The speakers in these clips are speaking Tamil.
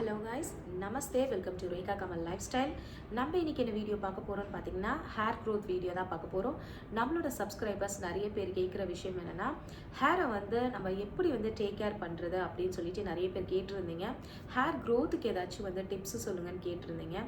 Hello guys Namaste welcome to Rekha Kamal lifestyle நம்ம இன்றைக்கி என்ன வீடியோ பார்க்க போகிறோம்னு பார்த்தீங்கன்னா ஹேர் க்ரோத் வீடியோ தான் பார்க்க போகிறோம் நம்மளோட சப்ஸ்கிரைபர்ஸ் நிறைய பேர் கேட்குற விஷயம் என்னென்னா ஹேரை வந்து நம்ம எப்படி வந்து டேக் கேர் பண்ணுறது அப்படின்னு சொல்லிட்டு நிறைய பேர் கேட்டிருந்தீங்க. ஹேர் க்ரோத்துக்கு ஏதாச்சும் வந்து டிப்ஸ் சொல்லுங்கன்னு கேட்டிருந்தீங்க.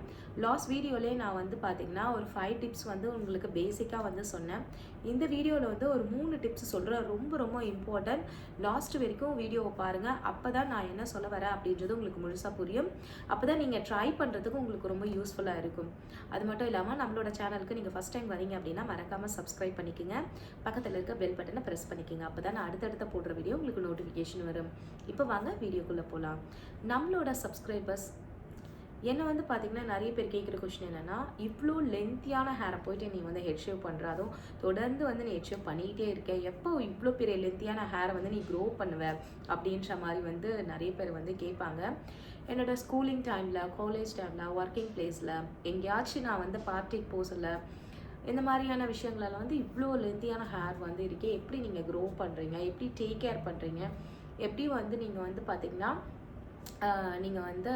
லாஸ்ட் வீடியோலேயே நான் வந்து பார்த்தீங்கன்னா ஒரு ஃபைவ் டிப்ஸ் வந்து உங்களுக்கு பேசிக்காக வந்து சொன்னேன். இந்த வீடியோவில் வந்து ஒரு மூணு டிப்ஸ் சொல்கிறேன் ரொம்ப ரொம்ப இம்பார்ட்டன்ட் லாஸ்ட் வரைக்கும் வீடியோவை பாருங்கள் அப்போ தான் நான் என்ன சொல்ல வரேன் அப்படின்றது உங்களுக்கு முழுசாக புரியும். அப்போ தான் நீங்கள் ட்ரை பண்ணுறதுக்கு உங்களுக்கு ரொம்ப யூஸ்ஃபுல்லாக இருக்கும். அது மட்டும் இல்லாமல் நம்மளோட சேனலுக்கு நீங்கள் ஃபஸ்ட் டைம் வரீங்க அப்படின்னா மறக்காமல் சப்ஸ்கிரைப் பண்ணிக்கோங்க. பக்கத்தில் இருக்க பெல் பட்டனை ப்ரெஸ் பண்ணிக்கோங்க. அப்போ தான் நான் அடுத்தடுத்த போடுற வீடியோ உங்களுக்கு நோட்டிஃபிகேஷன் வரும். இப்போ வாங்க வீடியோக்குள்ளே போகலாம் நம்மளோட சப்ஸ்கிரைபர்ஸ் என்னை வந்து பார்த்திங்கன்னா நிறைய பேர் கேட்குற கொஷின் என்னென்னா இவ்வளோ லென்த்தியான ஹேரை போயிட்டு நீ வந்து ஹெட் ஷேவ் பண்ணுற அதுவும் தொடர்ந்து வந்து நீ ஹெட் ஷேவ் பண்ணிகிட்டே இருக்க. எப்போ இவ்வளோ பெரிய லென்த்தியான ஹேரை வந்து நீ க்ரோ பண்ணுவ? அப்படின்ற மாதிரி வந்து நிறைய பேர் வந்து கேட்பாங்க. என்னோட ஸ்கூலிங் டைமில் காலேஜ் டைமில் ஒர்க்கிங் பிளேஸில் எங்கேயாச்சும் நான் வந்து பார்ட்டிக்கு போசல இந்த மாதிரியான விஷயங்களெல்லாம் வந்து இவ்வளோ லென்த்தியான ஹேர் வந்து இருக்கே. எப்படி நீங்கள் க்ரோ பண்ணுறீங்க எப்படி டேக் கேர் பண்ணுறீங்க எப்படி வந்து நீங்கள் வந்து பார்த்தீங்கன்னா நீங்கள் வந்து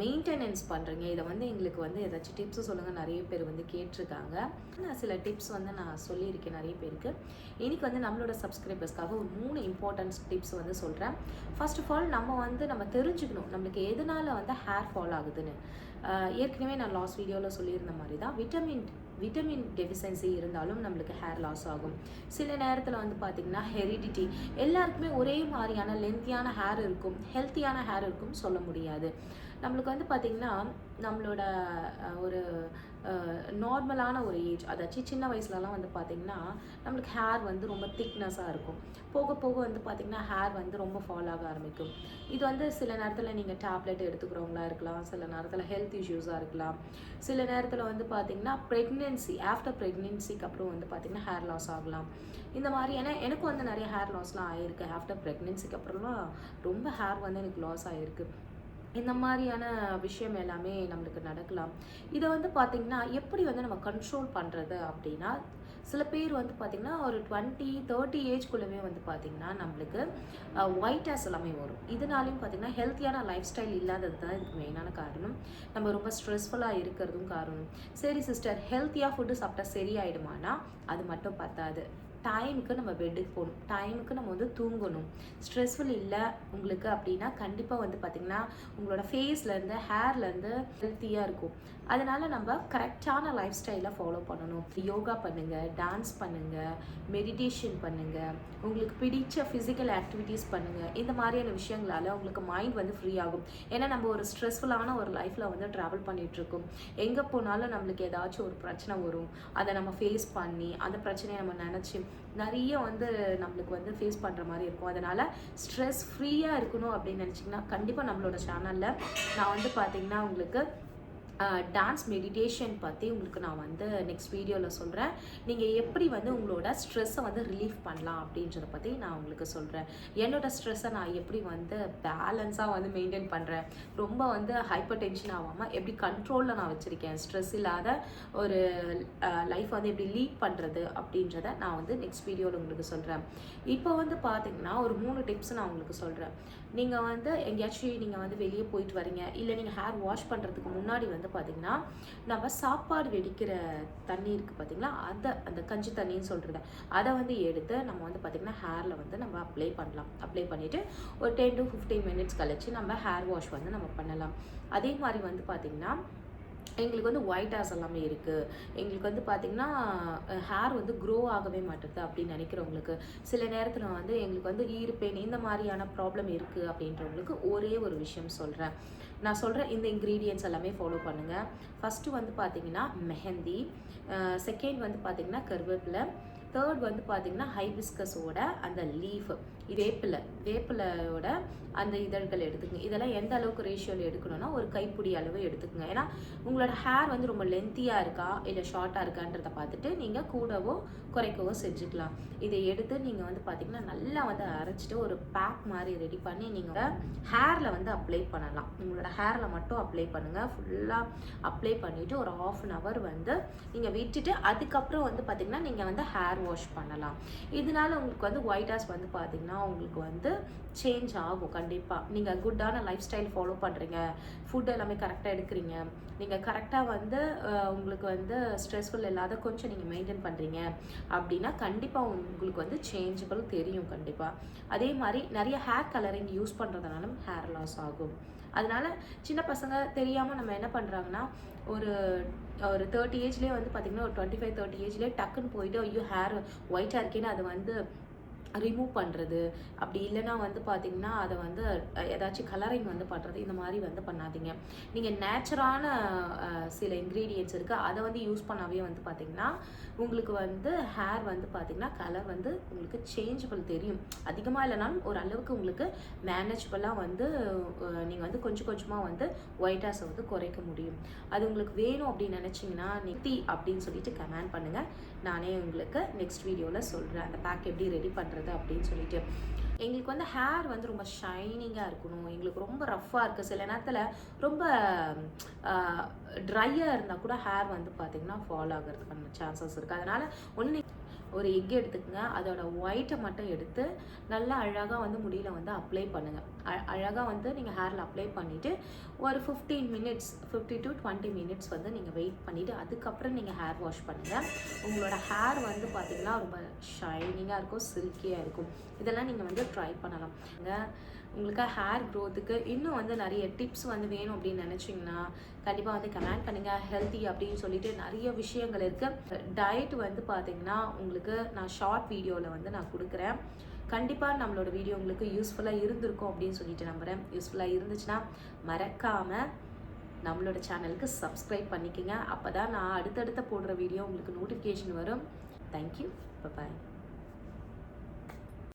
மெயின்டெனன்ஸ் பண்ணுறீங்க இதை வந்து எங்களுக்கு வந்து ஏதாச்சும் டிப்ஸு சொல்லுங்கள் நிறைய பேர் வந்து கேட்டிருக்காங்க. நான் சில டிப்ஸ் வந்து நான் சொல்லியிருக்கேன் நிறைய பேருக்கு. இன்னைக்கு வந்து நம்மளோட சப்ஸ்கிரைபர்ஸ்க்காக ஒரு மூணு இம்பார்ட்டன்ஸ் டிப்ஸ் வந்து சொல்கிறேன் ஃபர்ஸ்ட் ஆஃப் ஆல் நம்ம வந்து நம்ம தெரிஞ்சுக்கணும். நம்மளுக்கு எதனால் வந்து ஹேர் ஃபால் ஆகுதுன்னு. ஏற்கனவே நான் லாஸ்ட் வீடியோவில் சொல்லியிருந்த மாதிரி தான் விட்டமின் விட்டமின் டெஃபிஷியன்சி இருந்தாலும் நம்மளுக்கு ஹேர் லாஸ் ஆகும். சில நேரத்தில் வந்து பார்த்திங்கன்னா ஹெரிடிட்டி எல்லாருக்குமே ஒரே மாதிரியான லென்த்தியான ஹேர் இருக்கும் ஹெல்த்தியான ஹேர் இருக்கும் சொல்ல முடியாது. நம்மளுக்கு வந்து பார்த்திங்கன்னா நம்மளோட ஒரு நார்மலான ஒரு ஏஜ் அதாச்சும் சின்ன வயசுலலாம் வந்து பார்த்திங்கன்னா நம்மளுக்கு ஹேர் வந்து ரொம்ப திக்னஸாக இருக்கும். போக போக வந்து பார்த்திங்கன்னா ஹேர் வந்து ரொம்ப ஃபால் ஆக ஆரம்பிக்கும். இது வந்து சில நேரத்தில் நீங்கள் டேப்லெட் எடுத்துக்கிறவங்களா இருக்கலாம் சில நேரத்தில் ஹெல்த் இஷ்யூஸாக இருக்கலாம். சில நேரத்தில் வந்து பார்த்திங்கன்னா ப்ரெக்னென்சி ஆஃப்டர் ப்ரெக்னென்சிக்கு அப்புறம் வந்து பார்த்திங்கன்னா ஹேர் லாஸ் ஆகலாம். இந்த மாதிரி ஏன்னா எனக்கும் வந்து நிறைய ஹேர் லாஸ்லாம் ஆகிருக்கு ஆஃப்டர் ப்ரெக்னென்சிக்கு அப்புறமா ரொம்ப ஹேர் வந்து எனக்கு லாஸ் ஆகிருக்கு இந்த மாதிரியான விஷயம் எல்லாமே நம்மளுக்கு நடக்கலாம். இதை வந்து பார்த்திங்கன்னா எப்படி வந்து நம்ம கண்ட்ரோல் பண்ணுறது அப்படின்னா சில பேர் வந்து பார்த்திங்கன்னா ஒரு டுவெண்ட்டி தேர்ட்டி ஏஜ்குள்ளவே வந்து பார்த்திங்கன்னா நம்மளுக்கு ஒயிட் எல்லாமே வரும். இதனாலையும் பார்த்திங்கன்னா ஹெல்த்தியான லைஃப் ஸ்டைல் இல்லாதது தான் இதுக்கு மெயினான காரணம். நம்ம ரொம்ப ஸ்ட்ரெஸ்ஃபுல்லாக இருக்கிறதும் காரணம். சரி சிஸ்டர் ஹெல்த்தியாக ஃபுட்டு சாப்பிட்டா சரியாயிடுமானா அது மட்டும் பத்தாது. டைமுக்கு நம்ம பெட்டுக்கு போகணும். டைமுக்கு நம்ம வந்து தூங்கணும். ஸ்ட்ரெஸ்ஃபுல் இல்லை உங்களுக்கு அப்படின்னா கண்டிப்பாக வந்து பார்த்திங்கன்னா உங்களோட ஃபேஸ்லேருந்து ஹேர்லேருந்து ஹெல்த்தியாக இருக்கும். அதனால் நம்ம கரெக்டான லைஃப் ஸ்டைலை ஃபாலோ பண்ணணும். யோகா பண்ணுங்கள் டான்ஸ் பண்ணுங்கள் மெடிடேஷன் பண்ணுங்கள் உங்களுக்கு பிடிச்ச ஃபிசிக்கல் ஆக்டிவிட்டீஸ் பண்ணுங்கள் இந்த மாதிரியான விஷயங்களால் உங்களுக்கு மைண்ட் வந்து ஃப்ரீ ஆகும். ஏன்னா நம்ம ஒரு ஸ்ட்ரெஸ்ஃபுல்லான ஒரு லைஃப்பில் வந்து ட்ராவல் பண்ணிகிட்ருக்கோம் எங்கே போனாலும் நம்மளுக்கு ஏதாச்சும் ஒரு பிரச்சனை வரும். அதை நம்ம ஃபேஸ் பண்ணி அந்த பிரச்சனையை நம்ம நினச்சி நிறைய வந்து நம்மளுக்கு வந்து ஃபேஸ் பண்ணுற மாதிரி இருக்கும். அதனால் ஸ்ட்ரெஸ் ஃப்ரீயாக இருக்கணும் அப்படின்னு நினச்சிங்கன்னா கண்டிப்பாக நம்மளோட சேனலில் நான் வந்து பார்த்திங்கன்னா உங்களுக்கு டான்ஸ் மெடிடேஷன் பற்றி உங்களுக்கு நான் வந்து நெக்ஸ்ட் வீடியோவில் சொல்கிறேன் நீங்கள் எப்படி வந்து உங்களோட ஸ்ட்ரெஸ்ஸை வந்து ரிலீஃப் பண்ணலாம் அப்படின்றத பற்றி நான் உங்களுக்கு சொல்கிறேன் என்னோடய ஸ்ட்ரெஸ்ஸை நான் எப்படி வந்து பேலன்ஸாக வந்து மெயின்டைன் பண்ணுறேன் ரொம்ப வந்து ஹைப்பர் டென்ஷன் ஆகாமல் எப்படி கண்ட்ரோலில் நான் வச்சுருக்கேன்? ஸ்ட்ரெஸ் இல்லாத ஒரு லைஃப் வந்து எப்படி லீட் பண்ணுறது அப்படின்றத நான் வந்து நெக்ஸ்ட் வீடியோவில் உங்களுக்கு சொல்கிறேன் இப்போ வந்து பார்த்தீங்கன்னா ஒரு மூணு டிப்ஸ் நான் உங்களுக்கு சொல்கிறேன் நீங்கள் வந்து எங்கேயாச்சும் நீங்கள் வந்து வெளியே போயிட்டு வரீங்க. இல்லை நீங்கள் ஹேர் வாஷ் பண்ணுறதுக்கு முன்னாடி வந்து வந்து பார்த்திங்கன்னா நம்ம சாப்பாடு வெடிக்கிற தண்ணி இருக்குது பார்த்திங்களா அதை அந்த கஞ்சி தண்ணின்னு சொல்கிறத அதை வந்து எடுத்து நம்ம வந்து பார்த்திங்கன்னா ஹேரில் வந்து நம்ம அப்ளை பண்ணலாம். அப்ளை பண்ணிவிட்டு ஒரு டென் டு ஃபிஃப்டீன் மினிட்ஸ் கழித்து நம்ம ஹேர் வாஷ் வந்து நம்ம பண்ணலாம். அதே மாதிரி வந்து பார்த்திங்கன்னா எங்களுக்கு வந்து ஒயிட் ஹேர்ஸ் எல்லாமே இருக்குது எங்களுக்கு வந்து பார்த்திங்கன்னா ஹேர் வந்து க்ரோ ஆகவே மாட்டுது அப்படின்னு நினைக்கிறவங்களுக்கு சில நேரத்தில் வந்து எங்களுக்கு வந்து ஈர்ப்பேன் இந்த மாதிரியான ப்ராப்ளம் இருக்குது அப்படின்றவங்களுக்கு ஒரே ஒரு விஷயம் சொல்கிறேன் நான் சொல்கிற இந்த இன்க்ரீடியன்ஸ் எல்லாமே ஃபாலோ பண்ணுங்கள் ஃபஸ்ட்டு வந்து பார்த்திங்கன்னா மெஹந்தி. செகண்ட் வந்து பார்த்திங்கன்னா கருவேப்பிலை. தேர்ட் வந்து பார்த்திங்கன்னா ஹைபிஸ்கஸோட அந்த லீஃப் வேப்பிலை வேப்பிலையோட அந்த இதழ்கள் எடுத்துக்கங்க. இதெல்லாம் எந்த அளவுக்கு ரேஷியோவில் எடுக்கணும்னா ஒரு கைப்பிடி அளவு எடுத்துக்கோங்க. ஏன்னா உங்களோட ஹேர் வந்து ரொம்ப லென்த்தியாக இருக்கா இல்லை ஷார்ட்டாக இருக்கான்றதை பார்த்துட்டு நீங்கள் கூடவோ குறைக்கவோ செஞ்சுக்கலாம். இதை எடுத்து நீங்கள் வந்து பார்த்திங்கன்னா நல்லா வந்து அரைச்சிட்டு ஒரு பேக் மாதிரி ரெடி பண்ணி நீங்கள் ஹேரில் வந்து அப்ளை பண்ணலாம். உங்களோட ஹேரில் மட்டும் அப்ளை பண்ணுங்கள் ஃபுல்லாக அப்ளை பண்ணிவிட்டு ஒரு ஆஃப் அன் ஹவர் வந்து நீங்கள் விட்டுட்டு அதுக்கப்புறம் வந்து பார்த்திங்கன்னா நீங்கள் வந்து ஹேர் வாஷ் பண்ணலாம். இதனால உங்களுக்கு வந்து ஒயிட் ஹேர்ஸ் வந்து பார்த்திங்கன்னா உங்களுக்கு வந்து சேஞ்ச் ஆகும் கண்டிப்பாக நீங்கள் குட்டான லைஃப் ஸ்டைல் ஃபாலோ பண்ணுறீங்க ஃபுட் எல்லாமே கரெக்டாக எடுக்கிறீங்க. நீங்கள் கரெக்டாக வந்து உங்களுக்கு வந்து ஸ்ட்ரெஸ்ஃபுல் இல்லாத கொஞ்சம் நீங்கள் மெயின்டைன் பண்ணுறீங்க அப்படின்னா கண்டிப்பாக உங்களுக்கு வந்து சேஞ்சபிள் தெரியும் கண்டிப்பாக அதே மாதிரி நிறைய ஹேர் கலரிங் யூஸ் பண்ணுறதுனாலும் ஹேர் லாஸ் ஆகும். அதனால் சின்ன பசங்க தெரியாமல் நம்ம என்ன பண்ணுறாங்கன்னா ஒரு ஒரு தேர்ட்டி ஏஜ்லேயே வந்து பார்த்திங்கன்னா ஒரு டுவெண்ட்டி ஃபைவ் தேர்ட்டி ஏஜ்லேயே டக்குன்னு போயிட்டு ஐயோ ஹேர் ஒயிட்டாக இருக்கேன்னு அது வந்து ரிமூவ் பண்ணுறது அப்படி இல்லைன்னா வந்து பார்த்திங்கன்னா அதை வந்து ஏதாச்சும் கலரிங் வந்து பண்ணுறது இந்த மாதிரி வந்து பண்ணாதீங்க. நீங்கள் நேச்சுரான சில இன்க்ரீடியன்ட்ஸ் இருக்குது அதை வந்து யூஸ் பண்ணாவே வந்து பார்த்திங்கன்னா உங்களுக்கு வந்து ஹேர் வந்து பார்த்திங்கன்னா கலர் வந்து உங்களுக்கு சேஞ்சபிள் தெரியும். அதிகமாக இல்லைனாலும் ஓரளவுக்கு உங்களுக்கு மேனேஜபிளாக வந்து நீங்கள் வந்து கொஞ்சம் கொஞ்சமாக வந்து ஒயிட்டாஸை வந்து குறைக்க முடியும். அது உங்களுக்கு வேணும் அப்படின்னு நினச்சிங்கன்னா நித்தி அப்படின்னு சொல்லிட்டு கமெண்ட் பண்ணுங்கள் நானே உங்களுக்கு நெக்ஸ்ட் வீடியோவில் சொல்கிறேன் அந்த பேக் எப்படி ரெடி பண்ணுறது அப்படின்னு சொல்லிட்டு. எங்களுக்கு வந்து ஹேர் வந்து ரொம்ப ஷைனிங்காக இருக்கணும். எங்களுக்கு ரொம்ப ரஃப்பாக இருக்குது சில நேரத்தில் ரொம்ப ட்ரையாக இருந்தால் கூட ஹேர் வந்து பார்த்திங்கன்னா ஃபால் ஆகிறதுக்கான சான்சஸ் இருக்குது அதனால் ஒன்று ஒரு எக் எடுத்துக்கங்க. அதோட ஒயிட்டை மட்டும் எடுத்து நல்லா அழகாக வந்து முடியில் வந்து அப்ளை பண்ணுங்கள் அழகாக வந்து நீங்கள் ஹேரில் அப்ளை பண்ணிவிட்டு ஒரு fifteen minutes fifty to twenty minutes வந்து நீங்கள் வெயிட் பண்ணிவிட்டு அதுக்கப்புறம் நீங்கள் ஹேர் வாஷ் பண்ணுங்கள் உங்களோட ஹேர் வந்து பார்த்திங்கன்னா ரொம்ப ஷைனிங்காக இருக்கும் சில்கியாக இருக்கும். இதெல்லாம் நீங்கள் வந்து ட்ரை பண்ணலாம். உங்களுக்கு ஹேர் க்ரோத்துக்கு இன்னும் வந்து நிறைய டிப்ஸ் வந்து வேணும் அப்படின்னு நினச்சிங்கன்னா கண்டிப்பாக வந்து கமெண்ட் பண்ணுங்கள் ஹெல்த்தி அப்படின்னு சொல்லிட்டு நிறைய விஷயங்கள் இருக்குது டயட் வந்து பார்த்திங்கன்னா உங்களுக்கு நான் ஷார்ட் வீடியோவில் வந்து நான் கொடுக்குறேன். கண்டிப்பாக நம்மளோட வீடியோ உங்களுக்கு யூஸ்ஃபுல்லாக இருந்திருக்கும் அப்படின்னு சொல்லிட்டு நம்புகிறேன் யூஸ்ஃபுல்லாக இருந்துச்சுன்னா மறக்காமல் நம்மளோட சேனலுக்கு சப்ஸ்கிரைப் பண்ணிக்கோங்க. அப்போ தான் நான் அடுத்தடுத்த போடுற வீடியோ உங்களுக்கு நோட்டிஃபிகேஷன் வரும். Thank you bye